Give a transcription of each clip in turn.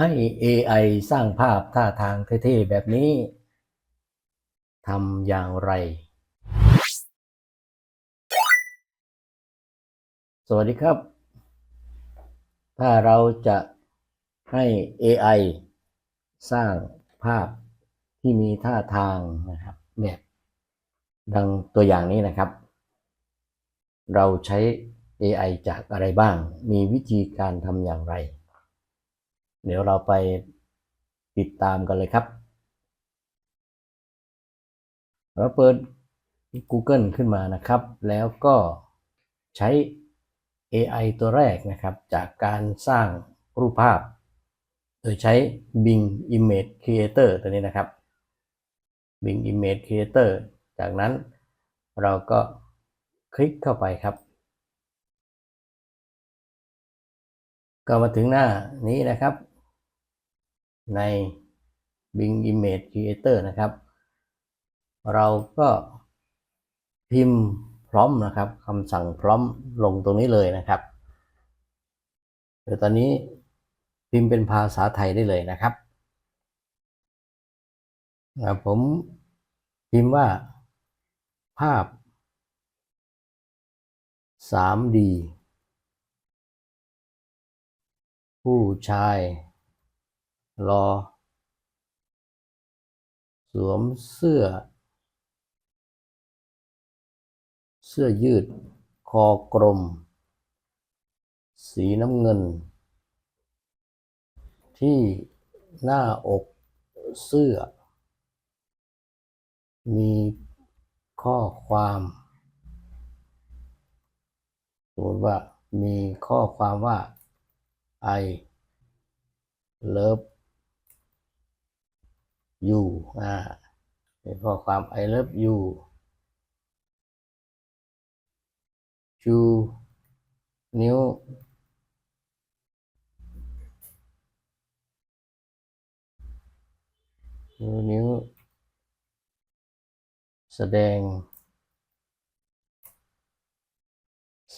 ให้ AI สร้างภาพท่าทางเท่ๆแบบนี้ทำอย่างไร สวัสดีครับ ถ้าเราจะให้ AI สร้างภาพที่มีท่าทางนะครับแบบดังตัวอย่างนี้นะครับ เราใช้ AI จากอะไรบ้าง มีวิธีการทำอย่างไร เดี๋ยวเราไปติดตามกันเลยครับ เราเปิด Google ขึ้นมานะครับ แล้วก็ใช้ AI ตัวแรกนะครับ จากการสร้างรูปภาพ โดยใช้ Bing Image Creator ตัวนี้นะครับ Bing Image Creator จากนั้นเราก็คลิกเข้าไปครับ ก็มาถึงหน้านี้นะครับ ใน Bing Image Creator นะครับ เราก็พิมพ์พร้อมนะครับคำสั่งพร้อมลงตรงนี้เลยนะครับเดี๋ยวตอนนี้พิมพ์เป็นภาษาไทยได้เลยนะครับ ผมพิมพ์ว่าภาพ 3D ผู้ชาย รอ สวมเสื้อ เสื้อยืด คอกลม สีน้ำเงิน ที่หน้าอกเสื้อ มีข้อความสมมติว่ามีข้อความว่า I love you อ่าเป็นข้อความ I love you ชูนิ้วชูนิ้ว แสดง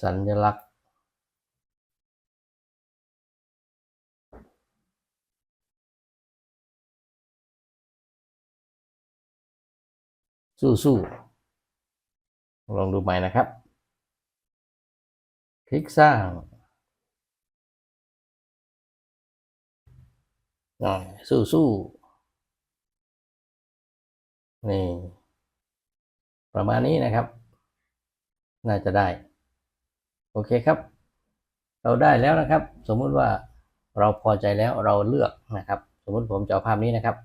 สัญลักษณ์ สู้ๆลองดูใหม่นะครับ คลิกสร้างหน่อยสู้ๆนี่ ประมาณนี้นะครับ น่าจะได้ โอเคครับ เราได้แล้วนะครับ สมมุติว่าเราพอใจแล้วเราเลือกนะครับ สมมุติผมจะเอาภาพนี้นะครับ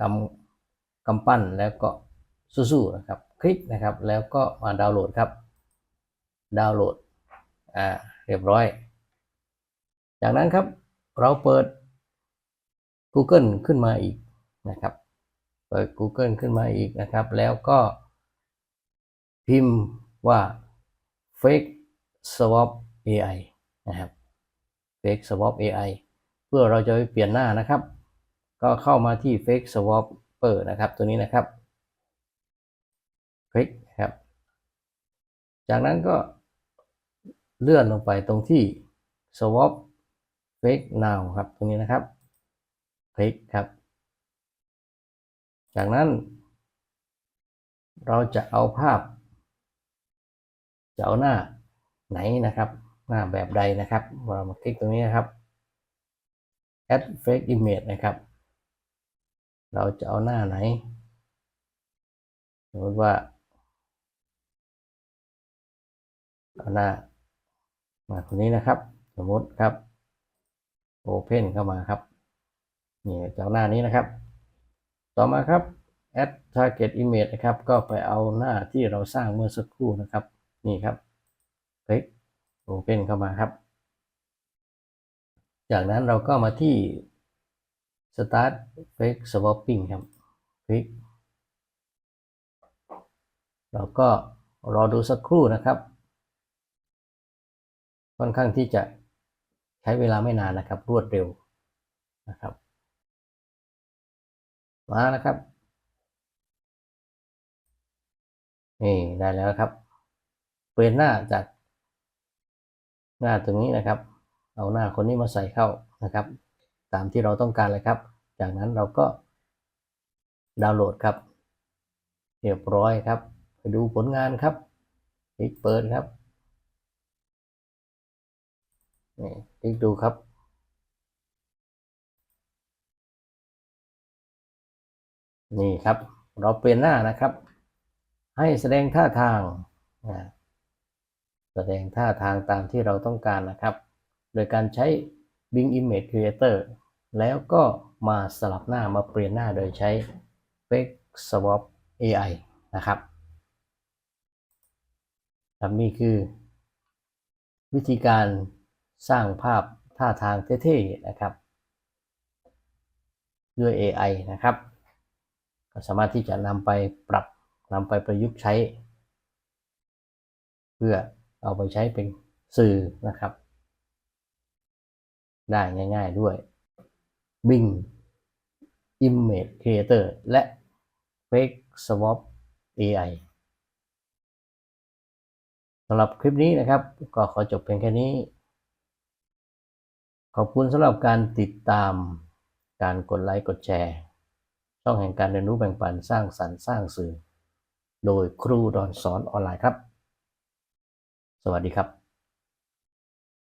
กำ กำปั้นแล้วก็สู้ๆนะครับ คลิกนะครับ แล้วก็มาดาวน์โหลดครับ ดาวน์โหลด อ่า เรียบร้อย จากนั้นครับ เราเปิด Google ขึ้นมาอีกนะครับ เปิด Google ขึ้นมาอีกนะครับ แล้วก็พิมพ์ว่า fake swap AI นะครับ fake swap AI เพื่อเราจะไปเปลี่ยนหน้านะครับ ก็เข้ามาที่ fake swap swapper นะครับ ตัวนี้นะครับ คลิกครับ จากนั้นก็เลื่อนลงไปตรงที่ swap fake now ครับตรงนี้นะครับ คลิกครับ จากนั้น เราจะเอาภาพ จะเอาหน้าไหนนะครับ หน้าแบบใดนะครับ เรามาคลิกตรงนี้นะครับ add fake image นะครับ เราจะเอาหน้าไหน สมมติว่า เอาหน้า มาคนนี้นะครับ สมมติครับ Open เข้ามาครับนี่จะเอาหน้านี้นะครับ ต่อมาครับ add target image นะครับ ก็ไปเอาหน้าที่เราสร้างเมื่อสักครู่นะครับ นี่ครับ คลิก Open เข้ามาครับ จากนั้นเราก็มาที่ Start Fake Swapping ครับคลิกเราก็รอดูสักครู่นะครับ ค่อนข้างที่จะใช้เวลาไม่นานนะครับ รวดเร็วนะครับ มานะครับ นี่ได้แล้วครับ เปลี่ยนหน้าจากหน้าตรงนี้นะครับ เอาหน้าคนนี้มาใส่เข้านะครับ ตามที่เราต้องการเลยครับ จากนั้นเราก็ดาวน์โหลดครับ เรียบร้อยครับ ไปดูผลงานครับคลิกเปิดครับนี่คลิกดูครับนี่ครับ เราเปลี่ยนหน้านะครับ ให้แสดงท่าทางแสดงท่าทางตามที่เราต้องการนะครับ โดยการใช้ Bing Image Creator แล้วก็มาสลับหน้ามาเปลี่ยนหน้าโดยใช้ Fake Swap AI นะครับครับนี่คือ วิธีการสร้างภาพท่าทางเท่ๆนะครับ ด้วย AI นะครับ ก็สามารถที่จะนำไปปรับนำไปประยุกต์ใช้ เพื่อเอาไปใช้เป็นสื่อนะครับ ได้ง่าย ๆด้วย Bing Image Creator และ Fake Swap AI สำหรับคลิปนี้นะครับ ก็ขอจบเพียงแค่นี้ ขอบคุณสำหรับการติดตามการกดไลค์กดแชร์ ช่องแห่งการเรียนรู้แบ่งปันสร้างสรรค์สร้างสื่อ โดยครูดอนสอนออนไลน์ครับ สวัสดีครับ